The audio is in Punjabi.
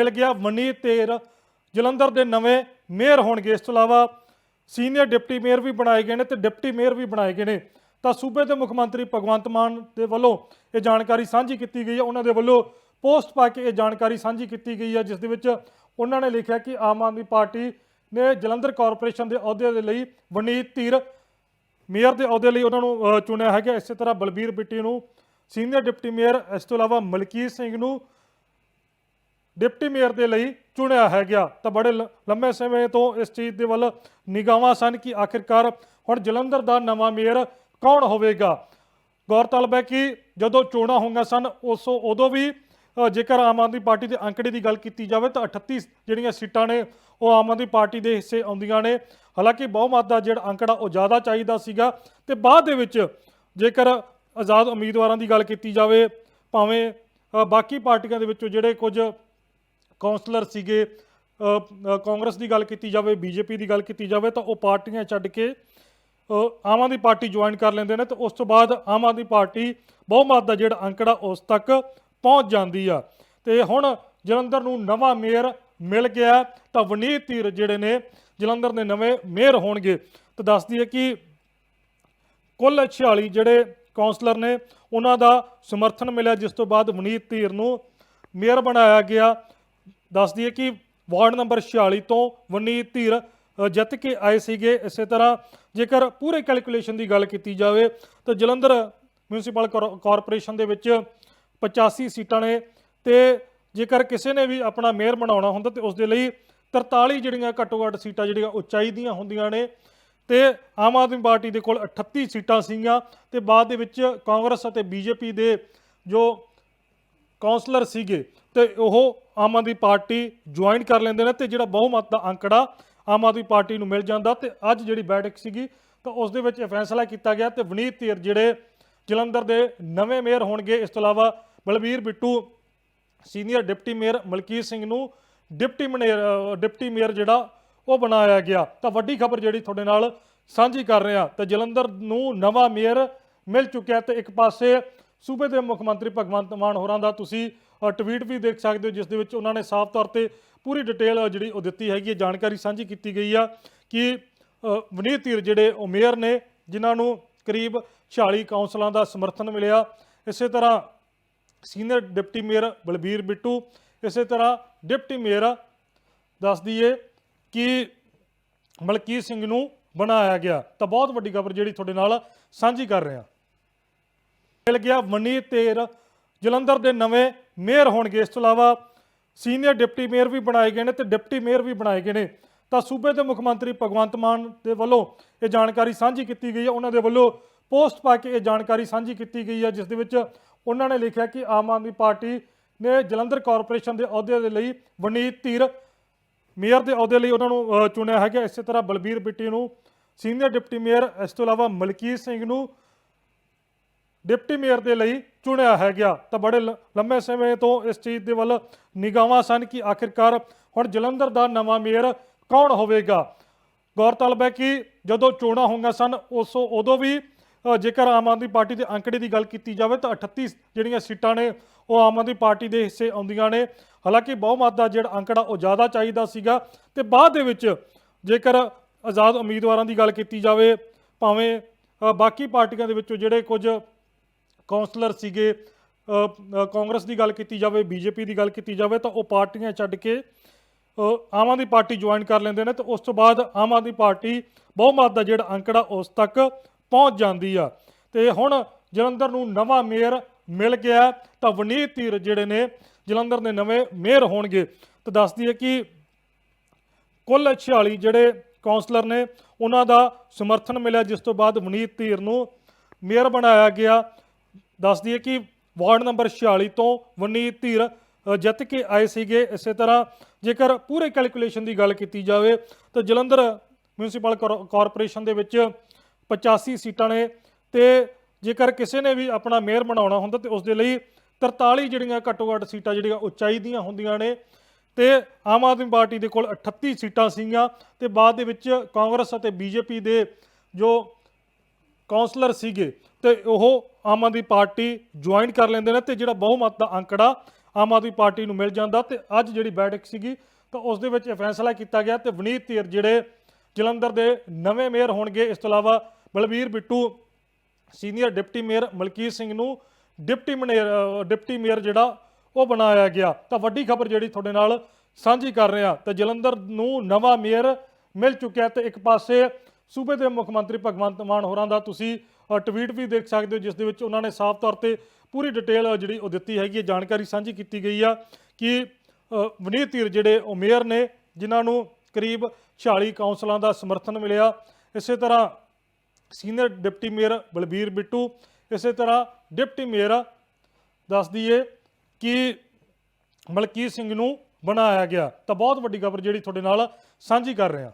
ਮਿਲ ਗਿਆ। ਮਨੀਤ ਤੇਰ, ਜਲੰਧਰ ਦੇ ਨਵੇਂ ਮੇਅਰ ਹੋਣਗੇ। ਇਸ ਤੋਂ ਇਲਾਵਾ ਸੀਨੀਅਰ ਡਿਪਟੀ ਮੇਅਰ ਵੀ ਬਣਾਏ ਗਏ ਨੇ ਤੇ ਡਿਪਟੀ ਮੇਅਰ ਵੀ ਬਣਾਏ ਗਏ ਨੇ। ਤਾਂ ਸੂਬੇ ਦੇ ਮੁੱਖ ਮੰਤਰੀ ਭਗਵੰਤ ਮਾਨ ਦੇ ਵੱਲੋਂ ਇਹ ਜਾਣਕਾਰੀ ਸਾਂਝੀ ਕੀਤੀ ਗਈ ਹੈ। ਉਹਨਾਂ ਦੇ ਵੱਲੋਂ ਪੋਸਟ ਪਾ ਕੇ ਇਹ ਜਾਣਕਾਰੀ ਸਾਂਝੀ ਕੀਤੀ ਗਈ ਹੈ, ਜਿਸ ਦੇ ਵਿੱਚ ਉਹਨਾਂ ਨੇ ਲਿਖਿਆ ਕਿ ਆਮ ਆਦਮੀ ਪਾਰਟੀ ਨੇ ਜਲੰਧਰ ਕਾਰਪੋਰੇਸ਼ਨ ਦੇ ਅਹੁਦੇ ਦੇ ਲਈ ਵਨੀਤ ਧੀਰ ਮੇਅਰ ਦੇ ਅਹੁਦੇ ਲਈ ਉਹਨਾਂ ਨੂੰ ਚੁਣਿਆ ਹੈਗਾ। ਇਸੇ ਤਰ੍ਹਾਂ ਬਲਬੀਰ ਬਿੱਟੀ ਨੂੰ ਸੀਨੀਅਰ ਡਿਪਟੀ ਮੇਅਰ, ਇਸ ਤੋਂ ਇਲਾਵਾ ਮਲਕੀਤ ਸਿੰਘ ਨੂੰ ਡਿਪਟੀ ਮੇਅਰ ਦੇ ਲਈ ਚੁਣਿਆ ਹੈ ਗਿਆ। ਤਾਂ ਬੜੇ ਲ- ਲੰਮੇ ਸਮੇਂ ਤੋਂ ਇਸ ਚੀਜ਼ ਦੇ ਵੱਲ ਨਿਗਾਹਾਂ ਸਨ ਕਿ ਆਖਿਰਕਾਰ ਹੁਣ ਜਲੰਧਰ ਦਾ ਨਵਾਂ ਮੇਅਰ ਕੌਣ ਹੋਵੇਗਾ? ਗੌਰਤਲਬ ਹੈ ਕਿ ਜਦੋਂ ਚੋਣਾਂ ਹੋਈਆਂ ਸਨ, ਉਸ, ਉਦੋਂ ਵੀ ਜੇਕਰ ਆਮ ਆਦਮੀ ਪਾਰਟੀ ਦੇ ਅੰਕੜੇ ਦੀ ਗੱਲ ਕੀਤੀ ਜਾਵੇ ਤਾਂ 38 ਜਿਹੜੀਆਂ ਸੀਟਾਂ ਨੇ, ਉਹ ਆਮ ਆਦਮੀ ਪਾਰਟੀ ਦੇ ਹਿੱਸੇ ਆਉਂਦੀਆਂ ਨੇ। ਹਾਲਾਂਕਿ ਬਹੁਮਤ ਦਾ ਜਿਹੜਾ ਅੰਕੜਾ ਉਹ ਜ਼ਿਆਦਾ ਚਾਹੀਦਾ ਸੀਗਾ। ਤੇ ਬਾਅਦ ਦੇ ਵਿੱਚ ਜੇਕਰ ਆਜ਼ਾਦ ਉਮੀਦਵਾਰਾਂ ਦੀ ਗੱਲ ਕੀਤੀ ਜਾਵੇ, ਭਾਵੇਂ ਬਾਕੀ ਪਾਰਟੀਆਂ ਦੇ ਵਿੱਚੋਂ ਜਿਹੜੇ ਕੁਝ ਕਾਉਂਸਲਰ ਸੀਗੇ ਕਾਂਗਰਸ ਦੀ ਗੱਲ ਕੀਤੀ ਜਾਵੇ, ਬੀਜੇਪੀ ਦੀ ਗੱਲ ਕੀਤੀ ਜਾਵੇ, ਤਾਂ ਉਹ ਪਾਰਟੀਆਂ ਛੱਡ ਕੇ ਆਮ ਆਦਮੀ ਪਾਰਟੀ ਜੁਆਇਨ ਕਰ ਲੈਂਦੇ ਨੇ, ਤੇ ਉਸ ਤੋਂ ਬਾਅਦ ਆਮ ਆਦਮੀ ਪਾਰਟੀ ਬਹੁਮਤ ਦਾ ਜਿਹੜਾ ਅੰਕੜਾ ਉਸ ਤੱਕ ਪਹੁੰਚ ਜਾਂਦੀ ਆ। ਤੇ ਹੁਣ ਜਲੰਧਰ ਨੂੰ ਨਵਾਂ ਮੇਅਰ ਮਿਲ ਗਿਆ, ਤਾਂ ਵਨੀਤ ਧੀਰ ਜਿਹੜੇ ਨੇ, ਜਲੰਧਰ ਦੇ ਨਵੇਂ ਮੇਅਰ ਹੋਣਗੇ। ਤਾਂ ਦੱਸਦੀ ਹੈ ਕਿ ਕੁੱਲ 46 ਜਿਹੜੇ ਕਾਉਂਸਲਰ ਨੇ, ਉਹਨਾਂ ਦਾ ਸਮਰਥਨ ਮਿਲਿਆ, ਜਿਸ ਤੋਂ ਬਾਅਦ ਵਨੀਤ ਧੀਰ ਨੂੰ ਮੇਅਰ ਬਣਾਇਆ ਗਿਆ। ਦੱਸਦੀ ਹੈ ਕਿ ਵਾਰਡ ਨੰਬਰ 46 ਤੋਂ ਵਨੀਤ ਧੀਰ ਜਿੱਤ ਕੇ ਆਏ ਸੀਗੇ। ਇਸੇ ਤਰ੍ਹਾਂ ਜੇਕਰ ਪੂਰੇ ਕੈਲਕੂਲੇਸ਼ਨ ਦੀ ਗੱਲ ਕੀਤੀ ਜਾਵੇ ਤਾਂ ਜਲੰਧਰ ਮਿਊਨਿਸਪਲ ਕਾਰੋ- ਕਾਰਪੋਰੇਸ਼ਨ ਦੇ ਵਿੱਚ 85 ਸੀਟਾਂ ਨੇ ਤੇ ਜੇਕਰ ਕਿਸੇ ਨੇ ਵੀ ਆਪਣਾ ਮੇਅਰ ਬਣਾਉਣਾ ਹੁੰਦਾ ਤੇ ਉਸ ਦੇ ਲਈ 43 ਜਿਹੜੀਆਂ ਘੱਟੋ ਘੱਟ ਸੀਟਾਂ ਜਿਹੜੀਆਂ ਉਚਾਈ ਦੀਆਂ ਹੁੰਦੀਆਂ ਨੇ ਤੇ ਆਮ ਆਦਮੀ ਪਾਰਟੀ ਦੇ ਕੋਲ 38 ਸੀਟਾਂ ਸੀਗੀਆਂ ਤੇ ਬਾਅਦ ਦੇ ਵਿੱਚ ਕਾਂਗਰਸ ਅਤੇ ਬੀਜੇਪੀ ਦੇ ਜੋ ਕਾਉਂਸਲਰ ਸੀਗੇ ਤੇ ਉਹ ਆਮ ਆਦਮੀ ਪਾਰਟੀ ਜੁਆਇਨ ਕਰ ਲੈਂਦੇ ਨੇ ਤੇ ਜਿਹੜਾ ਬਹੁਮਤ ਦਾ ਅੰਕੜਾ ਆਮ ਆਦਮੀ ਪਾਰਟੀ ਨੂੰ ਮਿਲ ਜਾਂਦਾ ਤੇ ਅੱਜ ਜਿਹੜੀ ਬੈਠਕ ਸੀਗੀ ਤਾਂ ਉਸ ਦੇ ਵਿੱਚ ਇਹ ਫੈਸਲਾ ਕੀਤਾ ਗਿਆ ਤੇ ਵਨੀਤ ਧੀਰ ਜਿਹੜੇ ਜਲੰਧਰ ਦੇ ਨਵੇਂ ਮੇਅਰ ਹੋਣਗੇ, ਇਸ ਤੋਂ ਇਲਾਵਾ Balbir Bittu, senior deputy mayor Malkit Singh ਨੂੰ ਡਿਪਟੀ ਮੇਅਰ ਡਿਪਟੀ ਮੇਅਰ ਜਿਹੜਾ ਉਹ ਬਣਾਇਆ ਗਿਆ। ਤਾਂ ਵੱਡੀ ਖਬਰ ਜਿਹੜੀ ਤੁਹਾਡੇ ਨਾਲ ਸਾਂਝੀ ਕਰ ਰਹੇ ਹਾਂ ਤਾਂ ਜਲੰਧਰ ਨੂੰ ਨਵਾਂ ਮੇਅਰ ਮਿਲ ਚੁੱਕਿਆ ਤੇ ਇੱਕ ਪਾਸੇ ਸੂਬੇ ਦੇ ਮੁੱਖ ਮੰਤਰੀ ਭਗਵੰਤ ਮਾਨ ਹੋਰਾਂ ਦਾ ਤੁਸੀਂ ਟਵੀਟ ਵੀ ਦੇਖ ਸਕਦੇ ਹੋ ਜਿਸ ਦੇ ਵਿੱਚ ਉਹਨਾਂ ਨੇ ਸਾਫ਼ ਤੌਰ ਤੇ ਪੂਰੀ ਡਿਟੇਲ ਜਿਹੜੀ ਉਹ ਦਿੱਤੀ ਹੈਗੀ ਹੈ ਜਾਣਕਾਰੀ ਸਾਂਝੀ ਕੀਤੀ ਗਈ ਆ ਕਿ ਅ, ਧੀਰ ਜਿਹੜੇ ਉਹ ਮੇਅਰ ਨੇ ਜਿਨ੍ਹਾਂ ਨੂੰ ਕਰੀਬ 46 ਕਾਉਂਸਲਾਂ ਦਾ ਸਮਰਥਨ ਮਿਲਿਆ। ਇਸੇ ਤਰ੍ਹਾਂ senior deputy mayor Balbir Bittu ਇਸੇ ਤਰ੍ਹਾਂ ਡਿਪਟੀ ਮੇਅਰ ਦੱਸ ਦਈਏ ਕਿ ਮਲਕੀਤ ਸਿੰਘ ਨੂੰ ਬਣਾਇਆ ਗਿਆ। ਤਾਂ ਬਹੁਤ ਵੱਡੀ ਖਬਰ ਜਿਹੜੀ ਤੁਹਾਡੇ ਨਾਲ ਸਾਂਝੀ ਕਰ ਰਹੇ। ਹਾਂ ਮਿਲ ਗਿਆ ਮਨੀਤ ਤੇਰ ਜਲੰਧਰ ਦੇ ਨਵੇਂ ਮੇਅਰ ਹੋਣਗੇ। ਇਸ ਤੋਂ ਇਲਾਵਾ ਸੀਨੀਅਰ ਡਿਪਟੀ ਮੇਅਰ ਵੀ ਬਣਾਏ ਗਏ ਨੇ ਤੇ ਡਿਪਟੀ ਮੇਅਰ ਵੀ ਬਣਾਏ ਗਏ ਨੇ। ਤਾਂ ਸੂਬੇ ਦੇ ਮੁੱਖ ਮੰਤਰੀ ਭਗਵੰਤ ਮਾਨ ਦੇ ਵੱਲੋਂ ਇਹ ਜਾਣਕਾਰੀ ਸਾਂਝੀ ਕੀਤੀ ਗਈ ਹੈ। ਉਹਨਾਂ ਦੇ ਵੱਲੋਂ ਪੋਸਟ ਪਾ ਕੇ ਇਹ ਜਾਣਕਾਰੀ ਸਾਂਝੀ ਕੀਤੀ ਗਈ ਹੈ, ਜਿਸ ਦੇ ਵਿੱਚ ਉਹਨਾਂ ਨੇ ਲਿਖਿਆ ਕਿ ਆਮ ਆਦਮੀ ਪਾਰਟੀ ਨੇ ਜਲੰਧਰ ਕਾਰਪੋਰੇਸ਼ਨ ਦੇ ਅਹੁਦੇ ਦੇ ਲਈ ਵਨੀਤ ਧੀਰ, ਮੇਅਰ ਦੇ ਅਹੁਦੇ ਲਈ ਉਹਨਾਂ ਨੂੰ ਚੁਣਿਆ ਹੈਗਾ। ਇਸੇ ਤਰ੍ਹਾਂ ਬਲਬੀਰ ਬਿੱਟੀ ਨੂੰ ਸੀਨੀਅਰ ਡਿਪਟੀ ਮੇਅਰ, ਇਸ ਤੋਂ ਇਲਾਵਾ ਮਲਕੀਤ ਸਿੰਘ ਨੂੰ ਡਿਪਟੀ ਮੇਅਰ ਦੇ ਲਈ ਚੁਣਿਆ ਹੈ ਗਿਆ ਤਾਂ ਬੜੇ ਲ- ਲੰਮੇ ਸਮੇਂ ਤੋਂ ਇਸ ਚੀਜ਼ ਦੇ ਵੱਲ ਨਿਗਾਹਾਂ ਸਨ ਕਿ ਆਖਿਰਕਾਰ ਹੁਣ ਜਲੰਧਰ ਦਾ ਨਵਾਂ ਮੇਅਰ ਕੌਣ ਹੋਵੇਗਾ? ਗੌਰਤਲਬ ਹੈ ਕਿ ਜਦੋਂ ਚੋਣਾਂ ਹੋਈਆਂ ਸਨ, ਉਸ, ਉਦੋਂ ਵੀ ਜੇਕਰ ਆਮ ਆਦਮੀ ਪਾਰਟੀ ਦੇ ਅੰਕੜੇ ਦੀ ਗੱਲ ਕੀਤੀ ਜਾਵੇ ਤਾਂ 38 ਜਿਹੜੀਆਂ ਸੀਟਾਂ ਨੇ, ਉਹ ਆਮ ਆਦਮੀ ਪਾਰਟੀ ਦੇ ਹਿੱਸੇ ਆਉਂਦੀਆਂ ਨੇ। ਹਾਲਾਂਕਿ ਬਹੁਮਤ ਦਾ ਜਿਹੜਾ ਅੰਕੜਾ ਉਹ ਜ਼ਿਆਦਾ ਚਾਹੀਦਾ ਸੀਗਾ ਤੇ ਬਾਅਦ ਦੇ ਵਿੱਚ ਜੇਕਰ ਆਜ਼ਾਦ ਉਮੀਦਵਾਰਾਂ ਦੀ ਗੱਲ ਕੀਤੀ ਜਾਵੇ, ਭਾਵੇਂ ਬਾਕੀ ਪਾਰਟੀਆਂ ਦੇ ਵਿੱਚੋਂ ਜਿਹੜੇ ਕੁਝ ਕਾਉਂਸਲਰ ਸੀਗੇ ਕਾਂਗਰਸ ਦੀ ਗੱਲ ਕੀਤੀ ਜਾਵੇ, ਬੀਜੇਪੀ ਦੀ ਗੱਲ ਕੀਤੀ ਜਾਵੇ, ਤਾਂ ਉਹ ਪਾਰਟੀਆਂ ਛੱਡ ਕੇ ਆਮ ਆਦਮੀ ਪਾਰਟੀ ਜੁਆਇਨ ਕਰ ਲੈਂਦੇ ਨੇ, ਤੇ ਉਸ ਤੋਂ ਬਾਅਦ ਆਮ ਆਦਮੀ ਪਾਰਟੀ ਬਹੁਮਤ ਦਾ ਜਿਹੜਾ ਅੰਕੜਾ ਉਸ ਤੱਕ ਪਹੁੰਚ ਜਾਂਦੀ ਆ। ਤੇ ਹੁਣ ਜਲੰਧਰ ਨੂੰ ਨਵਾਂ ਮੇਅਰ ਮਿਲ ਗਿਆ, ਤਾਂ ਵਨੀਤ ਧੀਰ ਜਿਹੜੇ ਨੇ, ਜਲੰਧਰ ਦੇ ਨਵੇਂ ਮੇਅਰ ਹੋਣਗੇ। ਤਾਂ ਦੱਸਦੀ ਹੈ ਕਿ ਕੁੱਲ 46 ਜਿਹੜੇ ਕਾਉਂਸਲਰ ਨੇ, ਉਹਨਾਂ ਦਾ ਸਮਰਥਨ ਮਿਲਿਆ, ਜਿਸ ਤੋਂ ਬਾਅਦ ਵਨੀਤ ਧੀਰ ਨੂੰ ਮੇਅਰ ਬਣਾਇਆ ਗਿਆ। ਦੱਸਦੀ ਹੈ ਕਿ ਵਾਰਡ ਨੰਬਰ 46 ਤੋਂ ਵਨੀਤ ਧੀਰ ਜਿੱਤ ਕੇ ਆਏ ਸੀਗੇ। ਇਸੇ ਤਰ੍ਹਾਂ ਜੇਕਰ ਪੂਰੇ ਕੈਲਕੂਲੇਸ਼ਨ ਦੀ ਗੱਲ ਕੀਤੀ ਜਾਵੇ ਤਾਂ ਜਲੰਧਰ ਮਿਊਨਿਸਪਲ ਕਾਰੋ- ਕਾਰਪੋਰੇਸ਼ਨ ਦੇ ਵਿੱਚ 85 ਸੀਟਾਂ ਨੇ ਤੇ ਜੇਕਰ ਕਿਸੇ ਨੇ ਵੀ ਆਪਣਾ ਮੇਅਰ ਬਣਾਉਣਾ ਹੁੰਦਾ ਤੇ ਉਸ ਦੇ ਲਈ 43 ਜਿਹੜੀਆਂ ਘੱਟੋ ਘੱਟ ਸੀਟਾਂ ਜਿਹੜੀਆਂ ਉਚਾਈ ਦੀਆਂ ਹੁੰਦੀਆਂ ਨੇ ਤੇ ਆਮ ਆਦਮੀ ਪਾਰਟੀ ਦੇ ਕੋਲ 38 ਸੀਟਾਂ ਸੀਗੀਆਂ ਤੇ ਬਾਅਦ ਦੇ ਵਿੱਚ ਕਾਂਗਰਸ ਅਤੇ ਬੀਜੇਪੀ ਦੇ ਜੋ ਕਾਉਂਸਲਰ ਸੀਗੇ ਤੇ ਉਹ ਆਮ ਆਦਮੀ ਪਾਰਟੀ ਜੁਆਇਨ ਕਰ ਲੈਂਦੇ ਨੇ ਤੇ ਜਿਹੜਾ ਬਹੁਮਤ ਦਾ ਅੰਕੜਾ ਆਮ ਆਦਮੀ ਪਾਰਟੀ ਨੂੰ ਮਿਲ ਜਾਂਦਾ ਤੇ ਅੱਜ ਜਿਹੜੀ ਬੈਠਕ ਸੀਗੀ ਤਾਂ ਉਸ ਦੇ ਵਿੱਚ ਇਹ ਫੈਸਲਾ ਕੀਤਾ ਗਿਆ ਤੇ ਵਨੀਤ ਧੀਰ ਜਿਹੜੇ ਜਲੰਧਰ ਦੇ ਨਵੇਂ ਮੇਅਰ ਹੋਣਗੇ, ਇਸ ਤੋਂ ਇਲਾਵਾ Balbir Bittu, senior deputy mayor Malkit Singh ਨੂੰ ਡਿਪਟੀ ਮਨੇਰ ਡਿਪਟੀ ਮੇਅਰ ਜਿਹੜਾ ਉਹ ਬਣਾਇਆ ਗਿਆ। ਤਾਂ ਵੱਡੀ ਖਬਰ ਜਿਹੜੀ ਤੁਹਾਡੇ ਨਾਲ ਸਾਂਝੀ ਕਰ ਰਿਹਾ ਹਾਂ ਤਾਂ ਜਲੰਧਰ ਨੂੰ ਨਵਾਂ ਮੇਅਰ ਮਿਲ ਚੁੱਕਿਆ ਤੇ ਇੱਕ ਪਾਸੇ ਸੂਬੇ ਦੇ ਮੁੱਖ ਮੰਤਰੀ ਭਗਵੰਤ ਮਾਨ ਹੋਰਾਂ ਦਾ ਤੁਸੀਂ ਟਵੀਟ ਵੀ ਦੇਖ ਸਕਦੇ ਹੋ ਜਿਸ ਦੇ ਵਿੱਚ ਉਹਨਾਂ ਨੇ ਸਾਫ਼ ਤੌਰ ਤੇ ਪੂਰੀ ਡਿਟੇਲ ਜਿਹੜੀ ਉਹ ਦਿੱਤੀ ਹੈਗੀ ਹੈ ਜਾਣਕਾਰੀ ਸਾਂਝੀ ਕੀਤੀ ਗਈ ਆ ਕਿ ਅ, ਵਨੀਤ ਧੀਰ ਜਿਹੜੇ ਉਹ ਮੇਅਰ ਨੇ ਜਿਨ੍ਹਾਂ ਨੂੰ ਕਰੀਬ 46 ਕਾਉਂਸਲਾਂ ਦਾ ਸਮਰਥਨ ਮਿਲਿਆ। ਇਸੇ ਤਰ੍ਹਾਂ senior deputy mayor Balbir Bittu ਇਸੇ ਤਰ੍ਹਾਂ ਡਿਪਟੀ ਮੇਅਰ ਦੱਸ ਦਈਏ ਕਿ ਮਲਕੀਤ ਸਿੰਘ ਨੂੰ ਬਣਾਇਆ ਗਿਆ। ਤਾਂ ਬਹੁਤ ਵੱਡੀ ਖਬਰ ਜਿਹੜੀ ਤੁਹਾਡੇ ਨਾਲ ਸਾਂਝੀ ਕਰ ਰਹੇ। ਹਾਂ